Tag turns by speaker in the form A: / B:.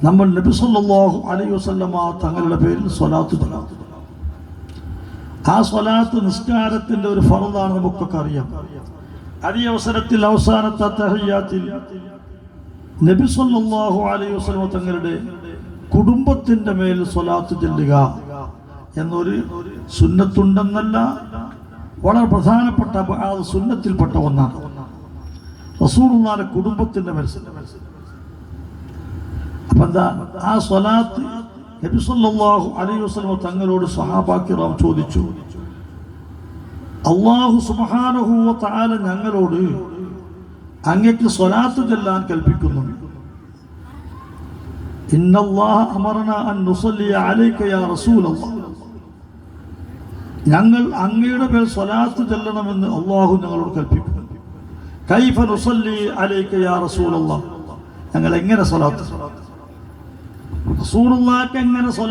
A: നമ്മൾ നബി സല്ലല്ലാഹു അലൈഹി വസല്ലമ തങ്ങളുടെ പേരിൽ സ്വലാത്ത് ചൊല്ലാം ആ സ്വലാത്ത് നിസ്കാരത്തിന്റെ ഒരു ഫറദാണ് നമുക്കൊക്കെ അറിയാം. അതേ അവസരത്തിൽ അവസാനത്തെ തഹയ്യാത്തിൽ നബി സല്ലല്ലാഹു അലൈഹി വസല്ലമ തങ്ങളുടെ കുടുംബത്തിന്റെ മേൽ സ്വലാത്ത് ചെല്ലുക എന്നൊരു സുന്നത്തുണ്ടെന്നല്ല വളരെ പ്രധാനപ്പെട്ട സുന്നത്തിൽപ്പെട്ട ഒന്നാണ്. റസൂറുള്ളാന്റെ കുടുംബത്തിന്റെ മേൽ അപ്പൊ എന്താ? ആ സ്വലാത്ത് നബി സല്ലല്ലാഹു അലൈഹി വസല്ലമ തങ്ങളോട് സഹാബാക്കിറാം ചോദിച്ചു. അള്ളാഹു സുബ്ഹാനഹു താല ഞങ്ങളോട് അങ്ങക്ക് സ്വലാത്ത് ചെല്ലാൻ കൽപ്പിക്കുന്നു. ഞങ്ങൾ അങ്ങയുടെ പേർ സ്വലാത്ത് ചെല്ലണമെന്ന് അള്ളാഹു ഞങ്ങളോട് കൽപ്പിക്കുന്നു. കൈഫ നുസല്ലി അലൈക യാ റസൂലല്ലാഹ്. ഞങ്ങൾ എങ്ങനെ സ്വലാത്ത് റസൂലുള്ളാഹിക്ക് എങ്ങനെ സ്വലാത്ത്